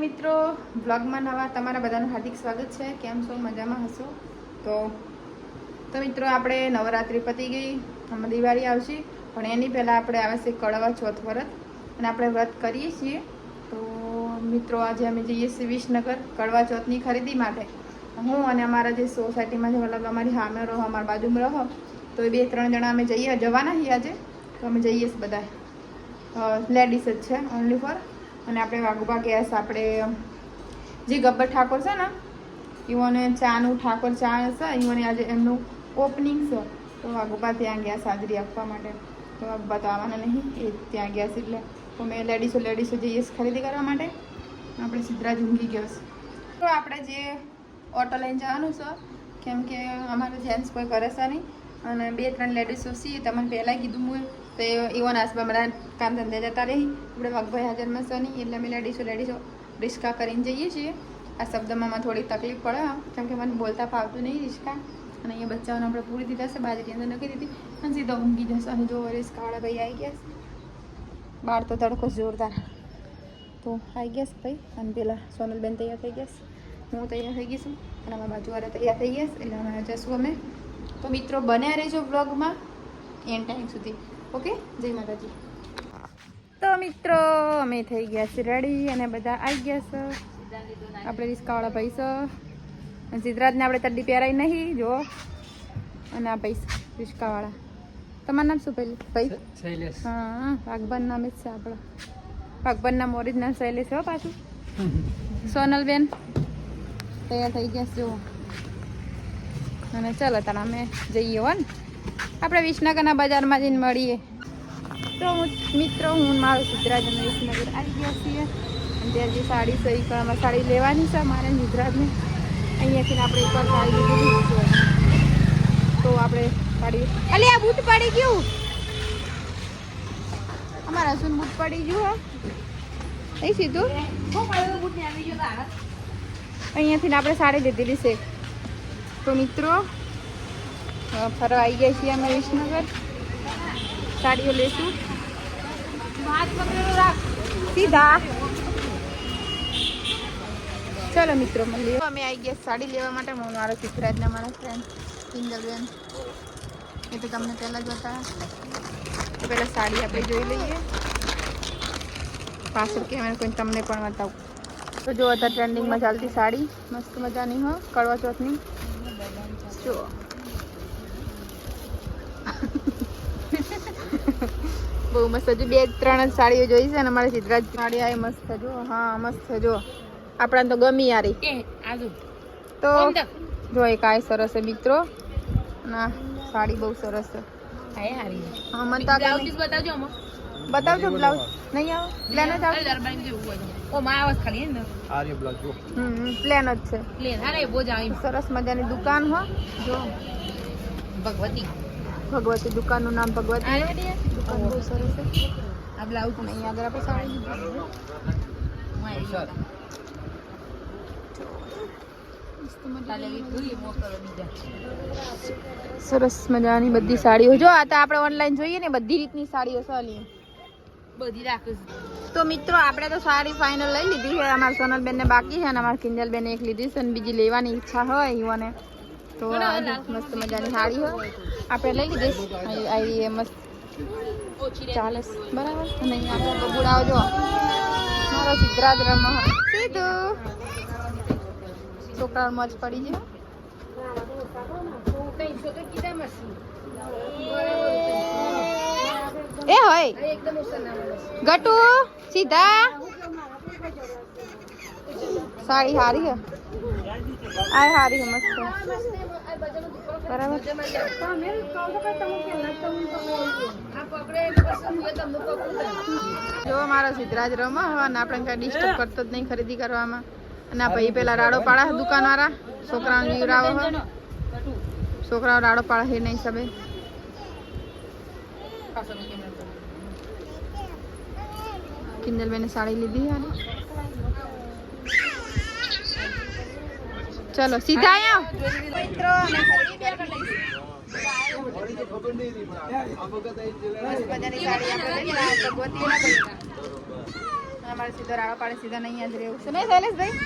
મિત્રો બ્લોગમાં નવા તમારા બધાનું હાર્દિક સ્વાગત છે. કેમ છો? મજામાં હશો? તો તો મિત્રો, આપણે નવરાત્રિ પતી ગઈ. હમણાં દિવાળી આવશે. પણ એની પહેલાં આપણે આવે છે કડવા ચોથ વ્રત. અને આપણે વ્રત કરીએ છીએ. તો મિત્રો, આજે અમે જઈએ છીએ વિસનગર કડવા ચોથની ખરીદી માટે. હું અને અમારા જે સોસાયટીમાં જે મતલબ અમારી સામે રહો, અમારા બાજુમાં રહો, તો એ બે ત્રણ જણા અમે જઈએ. જવાના છીએ આજે. તો અમે જઈએ છીએ બધા લેડીઝ જ છે ઓનલી ફોર અને આપણે વાઘુબા ગેસ આપણે જે ગબ્બર ઠાકોર છે ને, ઈવોને ચાનું ઠાકોર ચા છે ઈવોને આજે એમનું ઓપનિંગ છે. તો વાઘુબા ત્યાં ગયા હાજરી આપવા માટે. તો વાઘુબા તો નહીં, એ ત્યાં ગયા છે એટલે. તો મેં લેડીસો લેડીસો જઈએ ખરીદી કરવા માટે, આપણે સીધરા ઊંઘી ગયો છે. તો આપણે જે ઓટો લઈને જવાનું છે, કેમ કે અમારે જેન્ટ્સ કોઈ કરે છે નહીં. અને બે ત્રણ લેડીસો છીએ, તમને પહેલાં કીધું હું તો ઇવન આસબા બધા કામ ધંધે જતા રહી. આપણે વાઘભાઈ હાજરમાં છે નહીં એટલે અમે લેડીસો લેડીસો રિસ્કા કરીને જઈએ છીએ. આ શબ્દમાં મને થોડી તકલીફ પડે કેમ કે મને બોલતા ફાવતું નહીં રિસ્કા અને અહીંયા બચ્ચાઓને આપણે પૂરી દીધા છે બાજરી અંદર નખી દીધી. અને સીધા ઊંઘી જશે. અને જો રિસ્કાવાળા ભાઈ આવી ગયા છે. બહાર તો તડકો જોરદાર. તો આવી ગયા છે ભાઈ. અને પેલા સોનલબેન તૈયાર થઈ ગયા છે. હું તૈયાર થઈ ગઈ છું. અને અમારા બાજુવાળા તૈયાર થઈ ગયા છે. એટલે અમે જશું અમે. તો મિત્રો, બન્યા રહેજો બ્લોગમાં એન ટાઈમ સુધી. ઓકે? જય માતાજી. તો મિત્રો અમે થઈ ગયા છે રેડી અને બધા આવી ગયા છે. આપણે રિસ્કાવાળા પૈસા અને સિદ્ધરાજને આપણે તડ્ડી પહેરાઈ નહીં જો અને આ ભાઈ રિસ્કાવાળા. તમારું નામ શું પેલું ભાઈ? શૈલેષ. હા વાઘબાન નામે જ છે આપણા. વાઘબાનના ઓરિજિનલ શૈલેષ હો પાછું. સોનલબેન તૈયાર થઈ ગયા છે જુઓ. અને ચાલો તારા અમે જઈએ હો ને. આપણે વિસનગરના બજારમાં જઈને મળીએ. તો હું મિત્રો, હું મારું સિદ્ધરાજ વિસનગર આવી ગયા છીએ. અને ત્યાં જે સાડી સહી કરવામાં સાડી લેવાની છે મારે નિદ્રાજને અહીંયાથી આપણે એકવાર સાડી લીધી તો આપણે સાડી અલી, આ બૂટ પડી ગયું. અમારા હસુન બૂટ પડી ગયું એ સીધું. અહીંયાથી આપણે સાડી લીધેલી છે. તો મિત્રો ફરવા આવી ગયા છીએ અમે વિસનગર. સાડીઓ લેશું. સીધા. ચલો મિત્રો મળીએ. અમે આવી ગયા સાડી લેવા માટે. હું મારો સિદ્ધરાજના મારા ફ્રેન્ડ કિંજલબેન એ તો તમને પહેલાં જ બતાવ્યા પહેલાં સાડી આપણે જોઈ લઈએ. પાછળ કેમેરા કોઈ તમને પણ બતાવું. તો જો અત્યારે ટ્રેન્ડિંગમાં ચાલતી સાડી. મસ્ત મજાની હો કડવા ચોથની જો. બહુ મસ્ત હજુ બે ત્રણ જ સાડીઓ જોઈ છે અને મારે સિદ્ધરાજ સાડી આવી મસ્ત જો હા મસ્ત જો આપણાને તો ગમી યારી. તો જો એક આ સરસ છે મિત્રો. ના સાડી બહુ સરસ છે. હા મને તો આ બતાવજો બ્લાઉઝ. નહીં આવે? પ્લેન જ આવે. આર્ય બ્લોક હમ પ્લેન જ છે. સરસ મજાની દુકાન હો. જો. ભગવતી. ભગવતી દુકાનનું નામ ભગવતી દુકાન બહુ સરસ છે. આ બ્લાઉઝ પણ અહીંયા આગળ આપણે સાડી લીધી સરસ મજાની બધી સાડીઓ. જો આ તો આપણે ઓનલાઈન જોઈએ ને બધી રીતની સાડીઓ ચાલી બધી રાખું તો મિત્રો આપણે તો સાડી ફાઇનલ લઈ લીધી છે. અમારા સોનલબેન ને બાકી છે અને અમારા કિંજલબેન એક લીધી છે અને બીજી લેવાની ઈચ્છા હોય ઈવોને તો આ મસ્ત મજાની સાડી હોય આપણે લઈ લીધી. આવી એ મસ્ત. ચાલે બરાબર? અને અહીંયા આપણે બબુડાઓ જો મારો સિદ્ધરાજ રમવા. સીધું છોકરાઓ મજ પડી ગયો એ હોય. ગટુ સીધા. સાડી હારી હે. આ હારી હે મસ્ત. બરાબર. જો મારા સિદ્ધરાજ રમા અને આપણે કઈ ડિસ્ટર્બ કરતો જ નહીં ખરીદી કરવામાં. અને આ ભાઈ પેલા રાડો પાડા દુકાન વાળા છોકરાઓને જીવરાવો હો. છોકરાઓ રાડો પાડા હે નહીં સબે કિંજલબેને સાડી લીધી યાર ચલો સીધા અહીંયા મિત્રો અમે ખરીદી કરી લઈશું. મસ્ત મજાની સાડી આપણે લઈ લીધી. ભગવતીના ભાઈ. અમારે સીધો રાડો પાડે સીધા નહીં જ રહેવું છે નહીં શૈલેષભાઈ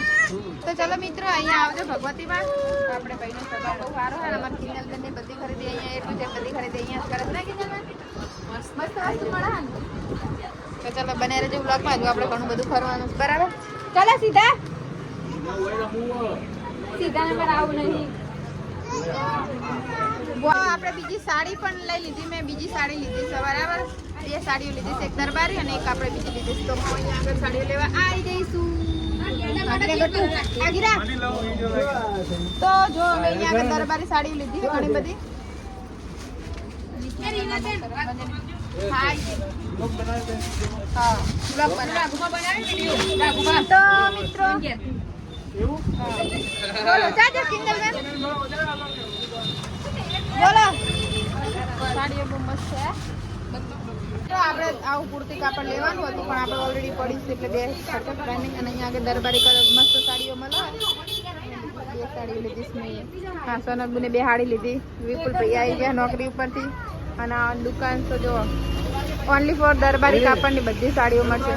તો ચાલો મિત્રો અહીંયા આવજો ભગવતીમાં આપણે ભાઈનો સ્વભાવ બહુ સારો અને અમારી કિંજલબેનની બધી ખરીદી અહીંયા એટલું છે બધી ખરીદી અહીંયા કરે ના કિંજલબેન મસ્ત વસ્તુ ચલો બને રહેજો બ્લોગમાં હજુ આપણે ઘણું બધું ફરવાનું બરાબર ચાલો, સીધા સીધા નંબર આવું નહીં. આપણે બીજી સાડી પણ લઈ લીધી. મેં બીજી સાડી લીધી છે બરાબર? બે સાડીઓ લીધી છે. એક દરબારી અને એક આપણે બીજી લીધી છે. તો હું અહીંયા આગળ સાડીઓ લેવા આવી જઈશું. આગળ ગટુ, આગળ રાખ. તો જો અમે અહીંયા આગળ દરબારી સાડીઓ લીધી છે ઘણી બધી. હા, બ્લોગ બનાવો. તો મિત્રો બોલો જાજો કિંજલબેન બોલો સાડીઓ બહુ મસ્ત છે તો આપણે આવું કુર્તી કાપડ લેવાનું હતું, પણ આપણે ઓલરેડી પડી છે એટલે બે ખર્ચો ટ્રેનિંગ અને અહીંયા આગળ દરબારી કલર મસ્ત સાડીઓ મળે. બે સાડી લીધી મેં. હા સોનકબુને બે સાડી લીધી. વિપુલ ભાઈ આવી ગયા નોકરી ઉપરથી. અને દુકાન તો જો ઓનલી ફોર દરબારી કાપડની બધી સાડીઓ મળશે.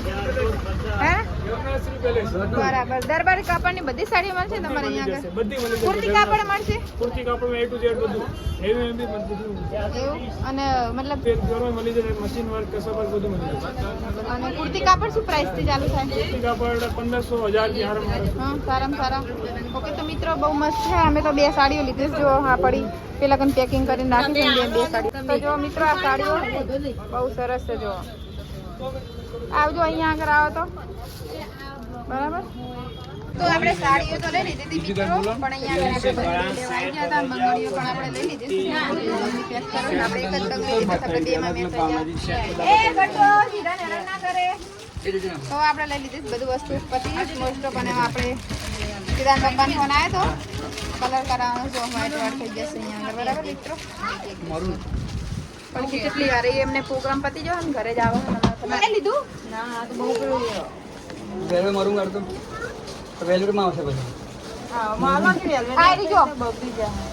હે? બરાબર. દરબારી કાપડની બધી સાડી મળશે તમારે અહીંયા આગળ બધી મળશે કુર્તી કાપડ મળશે? કુર્તી કાપડમાં એ ટુ ઝેડ બધું. હેવી એમ બધું. અને મતલબ પ્યોરમાં મળી જાય મશીન વર્ક કસા વર્ક બધું મળી જાય અને કુર્તી કાપડ શું પ્રાઇસથી ચાલુ થાય? કુર્તી કાપડ 1500 1000 થી આરંભ હા સારામાં સારા. ઓકે તો મિત્રો બહુ મસ્ત છે. અમે તો બે સાડીઓ લીધી જો હા પડી. પેલા કન પેકિંગ કરીને રાખી છે. બે બે સાડી. તો જો મિત્રો આ સાડીઓ બહુ સરસ છે જો. આવજો અહીંયા આગળ આવો તો. બરાબર? તો આપણે સાડીઓ તો લઈ લીધી હતી મિત્રો પણ અહીંયા આગળ આવી ગયા હતા બંગડીઓ પણ આપણે લઈ લીધી પેક કરો આપણે એક જ બંગડી આપણે બેમાં જાય એ ગટો હીરા નેરા ના. કરે તો આપણે લઈ લીધી છે બધું વસ્તુ પછી મોસ્ટ ઓફ અને આપણે સીધા પપ્પાનો ફોન આવ્યો તો. કલર કરાવવાનો જો વ્હાઈટ વાળ થઈ જશે અહીંયા આગળ. બરાબર મિત્રો? પછી કેટલી વાર એમને પ્રોગ્રામ પતી ગયો ને ઘરે જ આવો. તમે લીધું? ના તો બહુ પેલું વેલવે મારું કાઢતો તો વેલવેમાં આવશે પછી. આ રહી જો.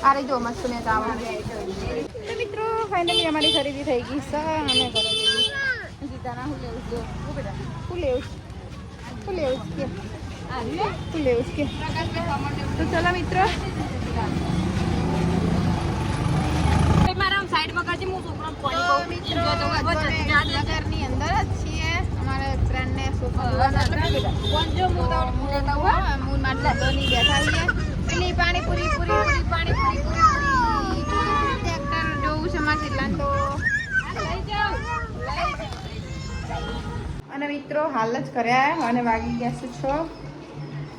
આ રહી જો મસ્ત મેં તો તો મિત્રો ફાઇનલી અમારી ખરીદી થઈ ગઈ. સર અમે ઘરે જઈએ ગીતાના હું લેવું જો હું લેવું હું લેવું કે. હું લેવું કે. તો ચલો મિત્રો. તો મિત્રો નગરની અંદર જ છીએ. અમારે હા, બની બેઠા છીએ. પેલી પાણીપુરી પૂરી પૂરી પાણીપુરી પૂરી પૂરી. ટ્રેક્ટર જોવું છે મારે કેટલા તો. અને મિત્રો હાલ જ કર્યા અને વાગી ગયા છે છ.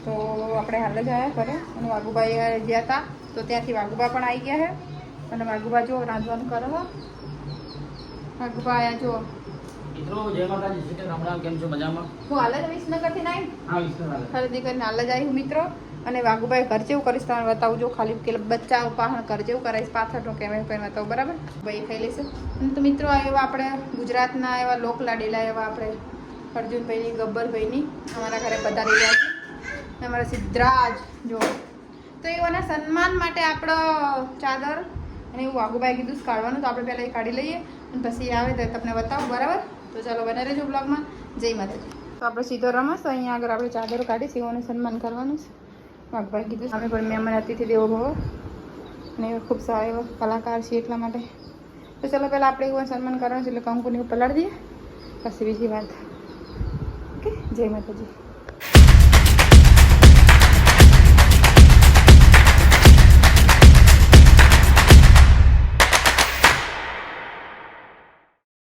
તો આપણે હાલ જ આવ્યા કરે અને વાઘુભાઈ ગયા હતા. તો ત્યાંથી વાઘુબા પણ આવી ગયા છે અને વાઘુબા જો રાંધવાનું કરો. વાઘુબા આયા જો મિત્રો જય માતાજી. સીટે રામ કેમ છો? મજામાં? હું હાલ જ વિસનગરથી નાઈ હા વિસ્તર ખરીદી કરીને હાલ જ આવી હું મિત્રો. અને વાઘુભાઈ ઘર જેવું કરીશ તમને બતાવું જો ખાલી કે બચ્ચા ઉપાહણ ઘર જેવું કરાવીશ પાછળ હું કેમ કરીને બતાવું બરાબર? ભાઈ ખાઈ લઈશું. અને તો મિત્રો એવા આપણે ગુજરાતના એવા લોક લાડેલા એવા આપણે અર્જુનભાઈની ગબ્બરભાઈની અમારા ઘરે બધા રહ્યા છે. અમારા સિદ્ધરાજ જો તો એઓના સન્માન માટે આપણો ચાદર અને એવું વાઘુભાઈ કીધું કાઢવાનું તો આપણે પહેલાં એ કાઢી લઈએ અને પછી આવે તો તમને બતાવું, બરાબર? તો ચાલો બને રહેજો બ્લોગમાં જય માતાજી. તો આપણે સીધો રમસ તો અહીંયા આગળ આપણે ચાદરો કાઢી, સેવાનું સન્માન કરવાનું છે. વાઘભાઈ કીધું અમે પણ મહેમાન અતિથિ દેવો ભવો. અને ખૂબ સારા એવા કલાકાર છે એટલા માટે. તો ચાલો પહેલાં આપણે એવું સન્માન કરવાનું છે, એટલે કંકુની પલાળી દઈએ. પછી બીજી વાત. ઓકે? જય માતાજી.